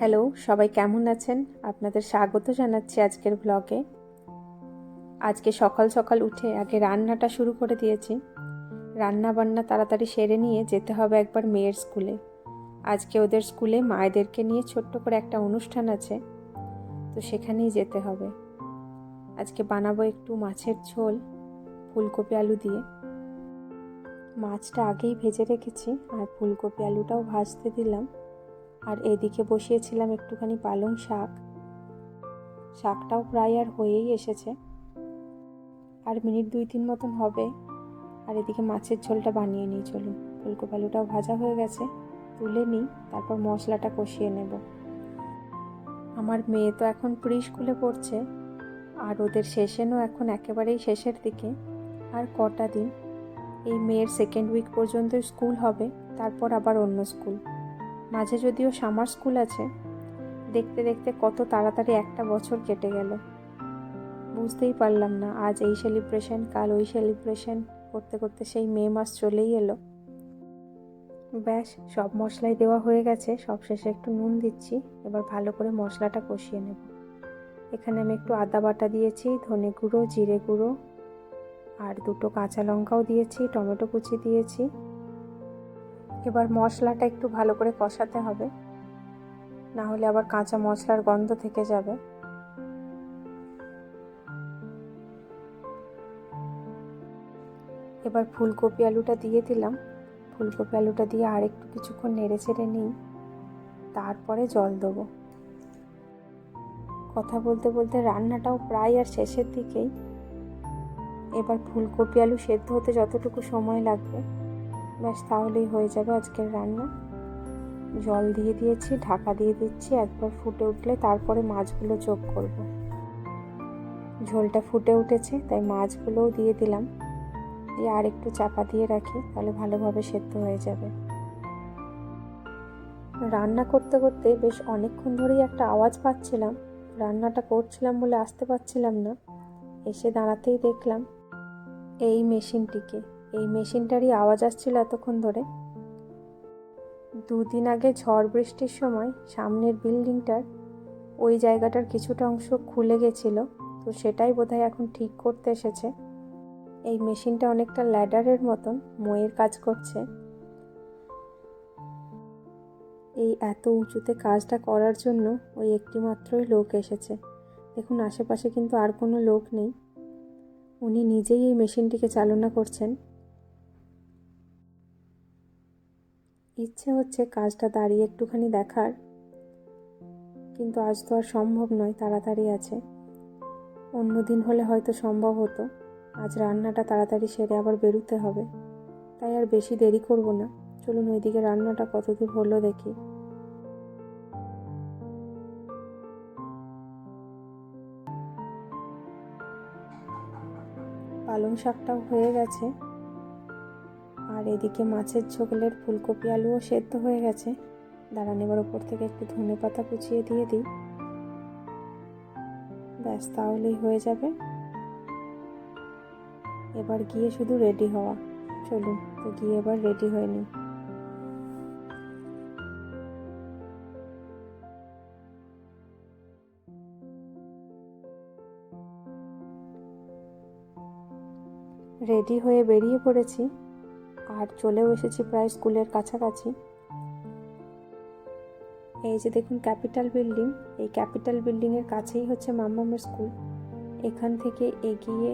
Hello, সবাই কেমন আছেন? আপনাদের স্বাগত জানাচ্ছি আজকের ব্লগে আজকে সকাল সকাল উঠে আগে রান্নাটা শুরু করে দিয়েছি। রান্না বান্না তাড়াতাড়ি সেরে নিয়ে যেতে হবে একবার মেয়ের স্কুলে। আজকে ওদের স্কুলে মায়েদেরকে নিয়ে ছোট্ট করে একটা অনুষ্ঠান আছে, তো সেখানেই যেতে হবে। আজকে বানাবো একটু মাছের ঝোল, ফুলকপি আলু দিয়ে। মাছটা আগেই ভেজে রেখেছি আর ফুলকপি আলুটাও ভাজতে দিলাম। আর এদিকে বসিয়েছিলাম একটুখানি পালং শাক। শাকটাও প্রায় আর হয়েই এসেছে। আর মিনিট দুই তিন মতন হবে। আর এদিকে মাছের ঝোলটা বানিয়ে নিই, চলুন। ফুলকপি আলুটাও ভাজা হয়ে গেছে। তুলে নিই, তারপর মশলাটা কষিয়ে নেব। আমার মেয়ে তো এখন প্রি স্কুলে পড়ছে। আর ওদের সেশনও এখন একেবারেই শেষের দিকে। আর কটা দিন? এই মেয়ের সেকেন্ড উইক পর্যন্ত স্কুল হবে, তারপর আবার অন্য স্কুল। মাঝে যদিও সামার স্কুল আছে, দেখতে দেখতে কত তাড়াতাড়ি একটা বছর কেটে গেল। বুঝতেই পারলাম না, আজ এই সেলিব্রেশন কাল ওই সেলিব্রেশন করতে করতে সেই মে মাস চলেই এলো। ব্যাস, সব মশলাই দেওয়া হয়ে গেছে, সব শেষে একটু নুন দিচ্ছি, এবার ভালো করে মশলাটা কষিয়ে নেব। এখানে আমি একটু আদা বাটা দিয়েছি, ধনে গুঁড়ো, জিরে গুঁড়ো, আর দুটো কাঁচা লঙ্কাও দিয়েছি, টমেটো কুচি দিয়েছি। এবার মশলাটা একটু ভালো করে কষাতে হবে। না হলে আবার কাঁচা মশলার গন্ধ থেকে যাবে। এবার ফুলকপি আলুটা দিয়ে দিলাম। ফুলকপি আলুটা দিয়ে আর একটু কিছুক্ষণ নেড়ে চেড়ে নিই। তারপরে জল দেবো। কথা বলতে বলতে রান্নাটাও প্রায় আর শেষের দিকেই। এবার ফুলকপি আলু সেদ্ধ হতে যতটুকু সময় লাগবে ব্যাস তাহলেই হয়ে যাবে আজকের রান্না। জল দিয়ে দিয়েছি, ঢাকা দিয়ে দিচ্ছি, একবার ফুটে উঠলে তারপরে মাছগুলো যোগ করব। ঝোলটা ফুটে উঠেছে, তাই মাছগুলোও দিয়ে দিলাম। দিয়ে আর একটু চাপা দিয়ে রাখি, তাহলে ভালোভাবে সেদ্ধ হয়ে যাবে। রান্না করতে করতে বেশ অনেকক্ষণ ধরেই একটা আওয়াজ পাচ্ছিলাম। রান্নাটা করছিলাম বলে আসতে পারছিলাম না। এসে দাঁড়াতেই দেখলাম, এই মেশিনটিকে। এই মেশিনটারই আওয়াজ আসছিল এতক্ষণ ধরে। দুদিন আগে ঝড় বৃষ্টির সময় সামনের বিল্ডিংটার ওই জায়গাটার কিছুটা অংশ খুলে গেছিল, তো সেটাই বোধহয় এখন ঠিক করতে এসেছে। এই মেশিনটা অনেকটা ল্যাডারের মতন ময়ের কাজ করছে। এই এত উঁচুতে কাজটা করার জন্য ওই একটি মাত্রই লোক এসেছে। দেখুন, আশেপাশে কিন্তু আর কোনো লোক নেই। উনি নিজেই এই মেশিনটিকে চালনা করছেন। ইচ্ছে হচ্ছে কাজটা দাঁড়িয়ে একটুখানি দেখার। কিন্তু আজ তো আর সম্ভব নয় তাড়াতাড়ি আছে। অন্য দিন হলে হয়তো সম্ভব হতো। আজ রান্নাটা তাড়াতাড়ি সেরে আবার বেরোতে হবে। তাই আর বেশি দেরি করব না। চলুন ওইদিকে রান্নাটা কতদূর হলো দেখি। পালং শাকটাও হয়ে গেছে। এদিকে মাছের ঝোলের ফুলকপি আলুও সেদ্ধ হয়ে গেছে। দাঁড়ান, এবার ওপর থেকে একটু ধনে পাতা কুচিয়ে দিয়ে দিই। ব্যাস, তাহলেই হয়ে যাবে। এবার গিয়ে শুধু রেডি হওয়া। চলুন, তো গিয়ে এবার রেডি হয়ে নিই। রেডি হয়ে বেরিয়ে পড়েছি। আর চলেও এসেছি প্রায় স্কুলের কাছাকাছি। এই যে দেখুন ক্যাপিটাল বিল্ডিং, এই ক্যাপিটাল বিল্ডিংয়ের কাছেই হচ্ছে মাম্মামের স্কুল। এখান থেকে এগিয়ে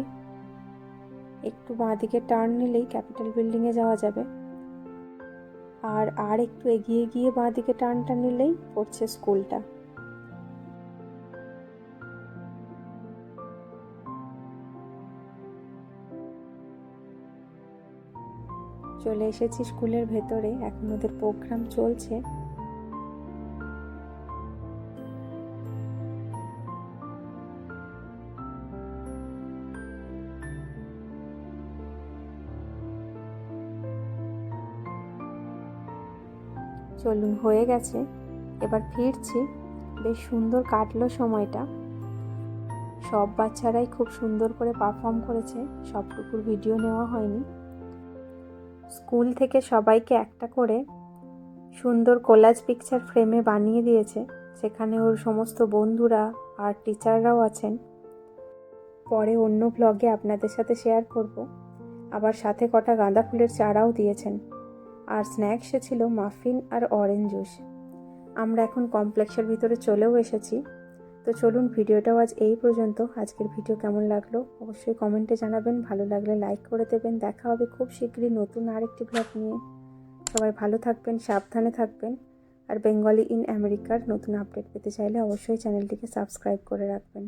একটু বাঁদিকে টার্ন নিলেই ক্যাপিটাল বিল্ডিংয়ে যাওয়া যাবে। আর আর একটু এগিয়ে গিয়ে বাঁদিকে টার্নটা নিলেই পড়ছে স্কুলটা। চলে এসেছি স্কুলের ভেতরে, এখন ওদের প্রোগ্রাম চলছে। চলুন, হয়ে গেছে। এবার ফিরছি। বেশ সুন্দর কাটলো সময়টা। সব বাচ্চারাই খুব সুন্দর করে পারফর্ম করেছে। সবটুকুর ভিডিও নেওয়া হয়নি। স্কুল থেকে সবাইকে একটা করে সুন্দর কোলাজ পিকচার ফ্রেমে বানিয়ে দিয়েছে সেখানে ওর সমস্ত বন্ধুরা আর টিচাররাও আছেন। পরে অন্য ব্লগে আপনাদের সাথে শেয়ার করব। আবার সাথে কটা গাঁদা ফুলের চারাও দিয়েছেন। আর স্ন্যাক্সে ছিল মাফিন আর অরেঞ্জ জুস আমরা এখন কমপ্লেক্সের ভিতরে চলেও এসেছি। তো চলুন ভিডিওটাও আজ এই পর্যন্ত। আজকের ভিডিও কেমন লাগল অবশ্যই কমেন্টে জানাবেন। ভালো লাগলে লাইক করে দেবেন। দেখা হবে খুব শীঘ্রই নতুন আরেকটি ব্লগ নিয়ে। সবাই ভালো থাকবেন, সাবধানে থাকবেন। আর বেঙ্গলি ইন আমেরিকার নতুন আপডেট পেতে চাইলে অবশ্যই চ্যানেলটিকে সাবস্ক্রাইব করে রাখবেন।